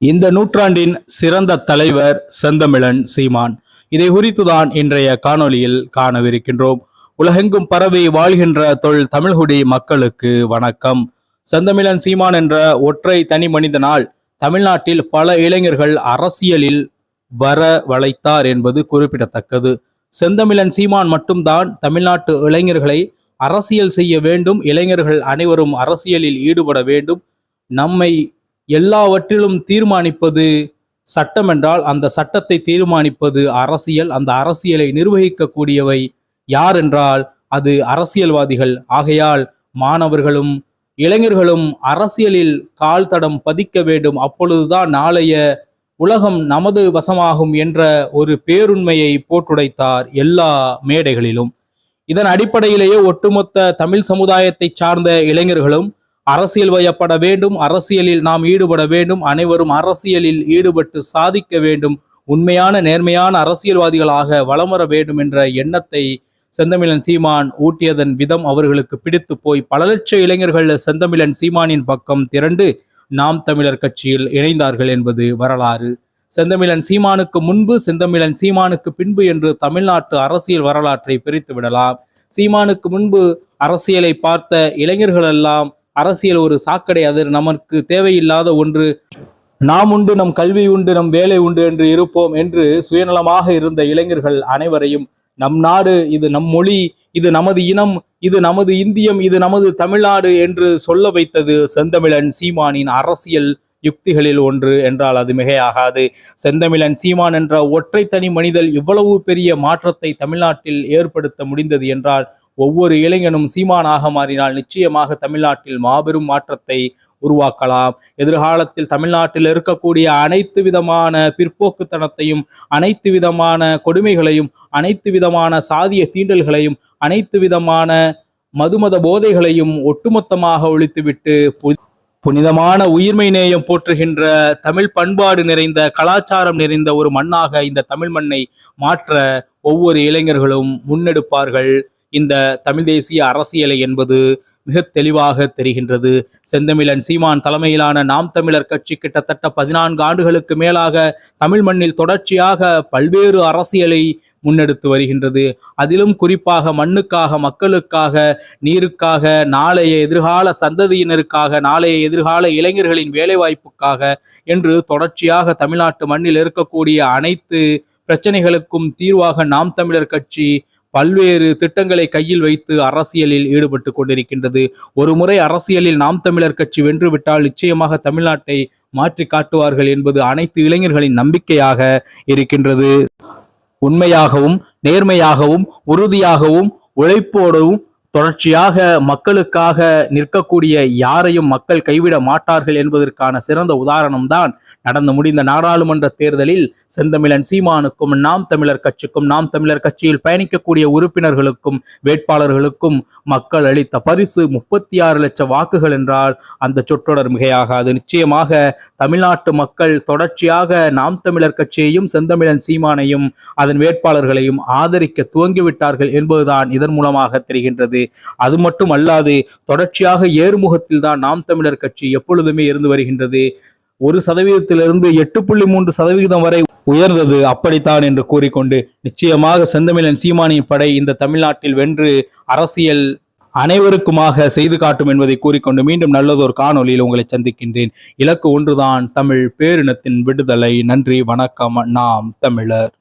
இந்த நூற்றாண்டின் சிறந்த தலைவர் செந்தமிழன் சீமான். இதை குறித்துதான் இன்றைய காணொளியில் காணவிருக்கின்றோம். உலகெங்கும் பரவி வாழ்கின்ற தொல் தமிழ்குடி மக்களுக்கு வணக்கம். செந்தமிழன் சீமான் என்ற ஒற்றை தனி மனிதனால் தமிழ்நாட்டில் பல இளைஞர்கள் அரசியலில் வர வளைத்தார் என்பது குறிப்பிடத்தக்கது. செந்தமிழன் சீமான் மட்டும்தான் தமிழ்நாட்டு இளைஞர்களை அரசியல் செய்ய வேண்டும் இளைஞர்கள் அனைவரும் அரசியலில் ஈடுபட வேண்டும். நம்மை எல்லாவற்றிலும் தீர்மானிப்பது சட்டம் என்றால் அந்த சட்டத்தை தீர்மானிப்பது அரசியல். அந்த அரசியலை நிர்வகிக்கக்கூடியவை யார் என்றால் அது அரசியல்வாதிகள். ஆகையால் மாணவர்களும் இளைஞர்களும் அரசியலில் கால் தடம் பதிக்க வேண்டும். அப்பொழுதுதான் நாளைய உலகம் நமது வசமாகும் என்ற ஒரு பேருண்மையை போட்டுடைத்தார் எல்லா மேடைகளிலும். இதன் அடிப்படையிலேயே ஒட்டுமொத்த தமிழ் சமுதாயத்தை சார்ந்த இளைஞர்களும் அரசியல் வயப்பட வேண்டும் அரசியலில் நாம் ஈடுபட வேண்டும் அனைவரும் அரசியலில் ஈடுபட்டு சாதிக்க வேண்டும் உண்மையான நேர்மையான அரசியல்வாதிகளாக வலம் வர வேண்டும் என்ற எண்ணத்தை செந்தமிழன் சீமான் ஊட்டியதன் விதம் அவர்களுக்கு பிடித்து போய் பல லட்ச இளைஞர்கள் செந்தமிழன் சீமானின் பக்கம் திரண்டு நாம் தமிழர் கட்சியில் இணைந்தார்கள் என்பது வரலாறு. செந்தமிழன் சீமானுக்கு முன்பு செந்தமிழன் சீமானுக்கு பின்பு என்று தமிழ்நாட்டு அரசியல் வரலாற்றை பிரித்து விடலாம் சீமானுக்கு முன்பு அரசியலை பார்த்த இளைஞர்களெல்லாம் அரசியல் ஒரு சாக்கடை அது நமக்கு தேவையில்லாத ஒன்று. நாம் உண்டு நம் கல்வி உண்டு நம் வேலை உண்டு என்று இருப்போம் என்று சுயநலமாக இருந்த இளைஞர்கள் அனைவரையும் நம் நாடு இது நம் மொழி இது நமது இனம் இது நமது இந்தியம் இது நமது தமிழ்நாடு என்று சொல்ல வைத்தது செந்தமிழன் சீமானின் அரசியல் யுக்திகளில் ஒன்று என்றால் அது மிகையாகாது. செந்தமிழன் சீமான் என்ற ஒற்றை தனி மனிதல் இவ்வளவு பெரிய மாற்றத்தை தமிழ்நாட்டில் ஏற்படுத்த முடிந்தது என்றால் ஒவ்வொரு இளைஞனும் சீமானாக மாறினால் நிச்சயமாக தமிழ்நாட்டில் மாபெரும் மாற்றத்தை உருவாக்கலாம். எதிர்காலத்தில் தமிழ்நாட்டில் இருக்கக்கூடிய அனைத்து விதமான பிற்போக்குத்தனத்தையும் அனைத்து விதமான கொடுமைகளையும் அனைத்து விதமான சாதிய தீண்டல்களையும் அனைத்து விதமான மதுமத போதைகளையும் ஒட்டுமொத்தமாக ஒழித்துவிட்டு பு- புனிதமான உயிர்மை நேயம் போற்றுகின்ற தமிழ் பண்பாடு நிறைந்த கலாச்சாரம் நிறைந்த ஒரு மண்ணாக இந்த தமிழ் மண்ணை மாற்ற ஒவ்வொரு இளைஞர்களும் முன்னெடுப்பார்கள். இந்த தமிழ் தேசிய அரசியலை என்பது மிக தெளிவாக தெரிகின்றது. செந்தமிழன் சீமான் தலைமையிலான நாம் தமிழர் கட்சி கிட்டத்தட்ட பதினான்கு ஆண்டுகளுக்கு மேலாக தமிழ் மண்ணில் தொடர்ச்சியாக பல்வேறு அரசியலை முன்னெடுத்து வருகின்றது. அதிலும் குறிப்பாக மண்ணுக்காக மக்களுக்காக நீருக்காக நாளைய எதிர்கால சந்ததியினருக்காக நாளைய எதிர்கால இளைஞர்களின் வேலைவாய்ப்புக்காக என்று தொடர்ச்சியாக தமிழ்நாட்டு மண்ணில் இருக்கக்கூடிய அனைத்து பிரச்சனைகளுக்கும் தீர்வாக நாம் தமிழர் கட்சி பல்வேறு திட்டங்களை கையில் வைத்து அரசியலில் ஈடுபட்டு கொண்டிருக்கின்றது. ஒரு முறை அரசியலில் நாம் தமிழர் கட்சி வென்றுவிட்டால் நிச்சயமாக தமிழ்நாட்டை மாற்றி காட்டுவார்கள் என்பது அனைத்து இளைஞர்களின் நம்பிக்கையாக இருக்கின்றது. உண்மையாகவும் நேர்மையாகவும் உறுதியாகவும் உழைப்போடவும் தொடர்ச்சியாக மக்களுக்காக நிற்கக்கூடிய யாரையும் மக்கள் கைவிட மாட்டார்கள் என்பதற்கான சிறந்த உதாரணம்தான் நடந்து முடிந்த நாடாளுமன்ற தேர்தலில் செந்தமிழன் சீமானுக்கும் நாம் தமிழர் கட்சிக்கும் நாம் தமிழர் கட்சியில் பயணிக்கக்கூடிய உறுப்பினர்களுக்கும் வேட்பாளர்களுக்கும் மக்கள் அளித்த பரிசு முப்பத்தி ஆறு லட்சம் வாக்குகள் என்றால் அந்த சொற்றொடர் மிகையாகாது. நிச்சயமாக தமிழ்நாட்டு மக்கள் தொடர்ச்சியாக நாம் தமிழர் கட்சியையும் செந்தமிழன் சீமானையும் அதன் வேட்பாளர்களையும் ஆதரிக்க துவங்கிவிட்டார்கள் என்பதுதான் இதன் மூலமாக தெரிகின்றது. அது மட்டும் அல்லாது தொடர்ச்சியாக ஏறுமுகத்தில் தான் நாம் தமிழர் கட்சி எப்பொழுதுமே இருந்து வருகின்றது. ஒரு சதவீதத்திலிருந்து எட்டு புள்ளி மூன்று சதவீதம் வரை உயர்ந்தது அப்படித்தான் என்று கூறிக்கொண்டு நிச்சயமாக செந்தமிழன் சீமானின் படை இந்த தமிழ்நாட்டில் வென்று அரசியல் அனைவருக்குமாக செய்து காட்டும் என்பதை கூறிக்கொண்டு மீண்டும் நல்லதொரு காணொளியில் உங்களை சந்திக்கின்றேன். இலக்கு ஒன்றுதான் தமிழ் பேரினத்தின் விடுதலை. நன்றி வணக்கம். நாம் தமிழர்.